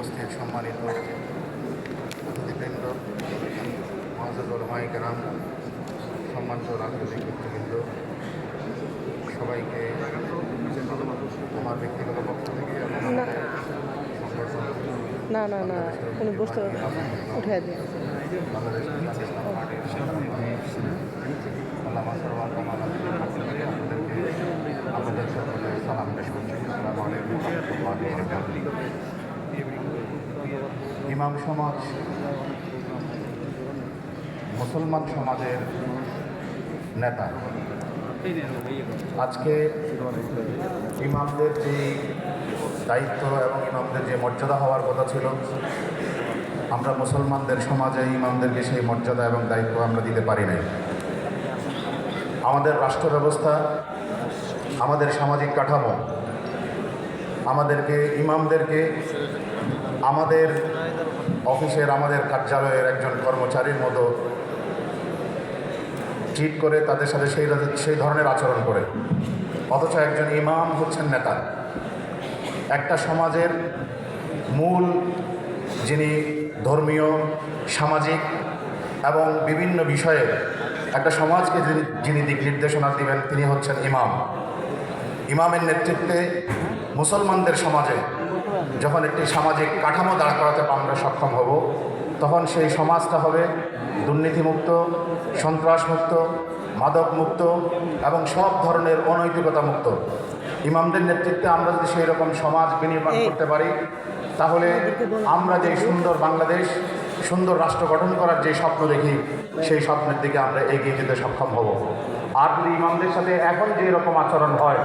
উপস্থিত সম্মানিত অতিথিবৃন্দ মহাজুল মাইকেরাম সম্মানিত রাজনৈতিক ব্যক্তিবৃন্দ সবাইকে আমার ব্যক্তিগত পক্ষ থেকে না না না কোনো বস্তু উঠে দিন আমাদের সকলে সালাম পেশ করছি ইমাম সমাজ, মুসলমান সমাজের নেতা। আজকে ইমামদের যে দায়িত্ব এবং ইমামদের যে মর্যাদা হওয়ার কথা ছিল, আমরা মুসলমানদের সমাজে ইমামদেরকে সেই মর্যাদা এবং দায়িত্ব আমরা দিতে পারি নাই। আমাদের রাষ্ট্র ব্যবস্থা আমাদের সামাজিক কাঠামো, আমাদেরকে, ইমামদেরকে আমাদের অফিসের, আমাদের কার্যালয়ের একজন কর্মচারীর মতো ট্রিট করে তাদের সাথে সেই সেই ধরনের আচরণ করে। অথচ একজন ইমাম হচ্ছেন নেতা। একটা সমাজের মূল যিনি ধর্মীয়, সামাজিক এবং বিভিন্ন বিষয়ে একটা সমাজকে যিনি যিনি দিক নির্দেশনা দিবেন তিনি হচ্ছেন ইমাম। ইমামের নেতৃত্বে মুসলমানদের সমাজে যখন একটি সামাজিক কাঠামো দাঁড় করাতে আমরা সক্ষম হব তখন সেই সমাজটা হবে দুর্নীতিমুক্ত সন্ত্রাসমুক্ত মাদকমুক্ত এবং সব ধরনের অনৈতিকতা মুক্ত ইমামদের নেতৃত্বে আমরা যদি সেই রকম সমাজ বিনির্মাণ করতে পারি তাহলে আমরা যে সুন্দর বাংলাদেশ সুন্দর রাষ্ট্র গঠন করার যে স্বপ্ন দেখি সেই স্বপ্নের দিকে আমরা এগিয়ে যেতে সক্ষম হব। আর যদি ইমামদের সাথে এখন যে রকম আচরণ হয়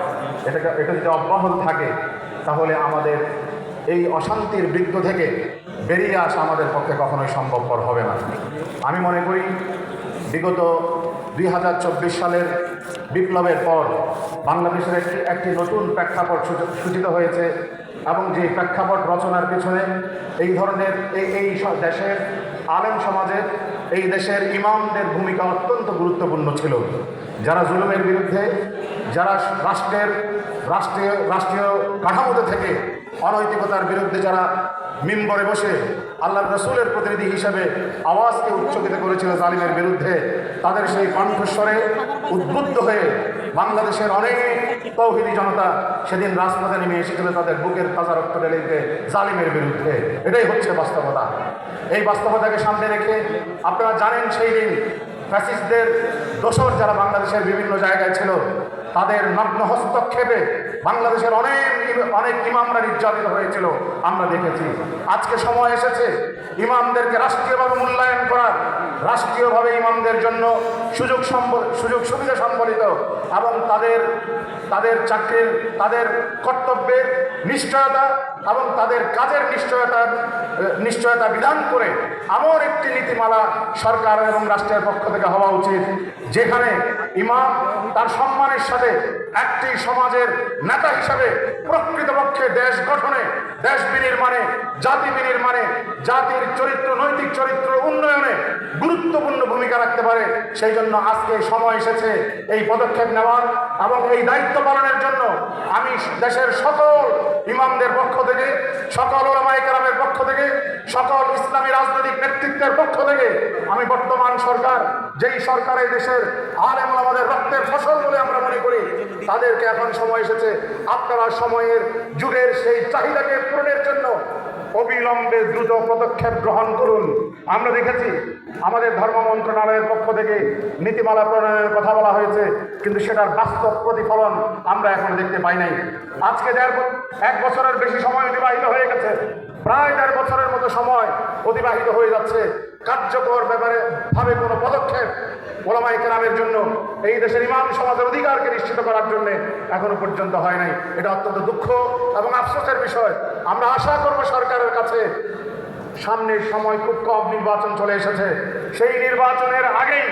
এটাকে এটা যদি অব্যাহত থাকে তাহলে আমাদের এই অশান্তির বৃত্ত থেকে বেরিয়ে আসা আমাদের পক্ষে কখনোই সম্ভবপর হবে না। আমি মনে করি, বিগত দুই হাজার চব্বিশ সালের বিপ্লবের পর বাংলাদেশের একটি একটি নতুন প্রেক্ষাপট সূচিত হয়েছে এবং যে প্রেক্ষাপট রচনার পিছনে এই ধরনের, এই এই দেশের আলেম সমাজের, এই দেশের ইমামদের ভূমিকা অত্যন্ত গুরুত্বপূর্ণ ছিল। যারা জুলুমের বিরুদ্ধে যারা রাষ্ট্রের রাষ্ট্রীয় রাষ্ট্রীয় কাঠামোতে থেকে অনৈতিকতার বিরুদ্ধে যারা মিম্বরে বসে আল্লাহ রসুলের প্রতিনিধি হিসেবে আওয়াজকে উচ্চকিত করেছিল জালিমের বিরুদ্ধে, তাদের সেই কণ্ঠস্বরে উদ্বুদ্ধ হয়ে বাংলাদেশের অনেক তৌহিদি জনতা সেদিন রাজপথে নেমে এসেছিল তাদের বুকের তাজা রক্ত ঢেলে জালিমের বিরুদ্ধে। এটাই হচ্ছে বাস্তবতা। এই বাস্তবতাকে সামনে রেখে আপনারা জানেন সেই দিন ফ্যাসিস্টদের দোসর যারা বাংলাদেশের বিভিন্ন জায়গায় ছিল তাদের নগ্ন হস্তক্ষেপে বাংলাদেশের অনেক অনেক ইমামরা নির্যাতিত হয়েছিল, আমরা দেখেছি। আজকে সময় এসেছে ইমামদেরকে রাষ্ট্রীয়ভাবে মূল্যায়ন করার, রাষ্ট্রীয়ভাবে ইমামদের জন্য সুযোগ সম্বল, সুযোগ সুবিধা সম্বলিত এবং তাদের তাদের চাকরির তাদের কর্তব্যের নিশ্চয়তা এবং তাদের কাজের নিশ্চয়তার নিশ্চয়তা বিধান করে এমন একটি নীতিমালা সরকার এবং রাষ্ট্রের পক্ষ থেকে হওয়া উচিত, যেখানে ইমাম তার সম্মানের সাথে একটি সমাজের নেতা হিসাবে প্রকৃতপক্ষে দেশ গঠনে, দেশ বিনির্মাণে, জাতি বিনির্মাণে, জাতির চরিত্র, নৈতিক চরিত্র উন্নয়নে গুরুত্বপূর্ণ ভূমিকা রাখতে পারে। সেই জন্য আজকে সময় এসেছে এই পদক্ষেপ নেওয়ার এবং এই দায়িত্ব পালনের জন্য আমি দেশের সকল ইমামদের পক্ষ থেকে, সকল ওলামাইকারামের পক্ষ থেকে, সকল নেতৃত্বের পক্ষ থেকে আমি বর্তমান সরকার, যেই সরকার এই দেশের আলেম আমাদের রক্তের ফসল বলে আমরা মনে করি, তাদেরকে এখন সময় এসেছে। আপনারা সময়ের, যুগের সেই চাহিদাকে পূরণের জন্য অবিলম্বে দ্রুত পদক্ষেপ গ্রহণ করুন। আমরা দেখেছি, আমাদের ধর্ম মন্ত্রণালয়ের পক্ষ থেকে নীতিমালা প্রণয়নের কথা বলা হয়েছে, কিন্তু সেটার বাস্তব প্রতিফলন আমরা এখন দেখতে পাই নাই। আজকে দেড় এক বছরের বেশি সময় অতিবাহিত হয়ে গেছে। প্রায় দেড় বছরের মতো সময় অতিবাহিত হয়ে যাচ্ছে। কার্যকর ব্যাপারে ভাবে কোনো পদক্ষেপ ওলামাই কেরামের জন্য এই দেশের ইমাম সমাজের অধিকারকে নিশ্চিত করার জন্য এখনও পর্যন্ত হয় নাই। এটা অত্যন্ত দুঃখ এবং আফসোসের বিষয়। আমরা আশা করব সরকারের কাছে সামনের সময় খুব কম নির্বাচন চলে এসেছে। সেই নির্বাচনের আগেই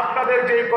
আপনাদের যেই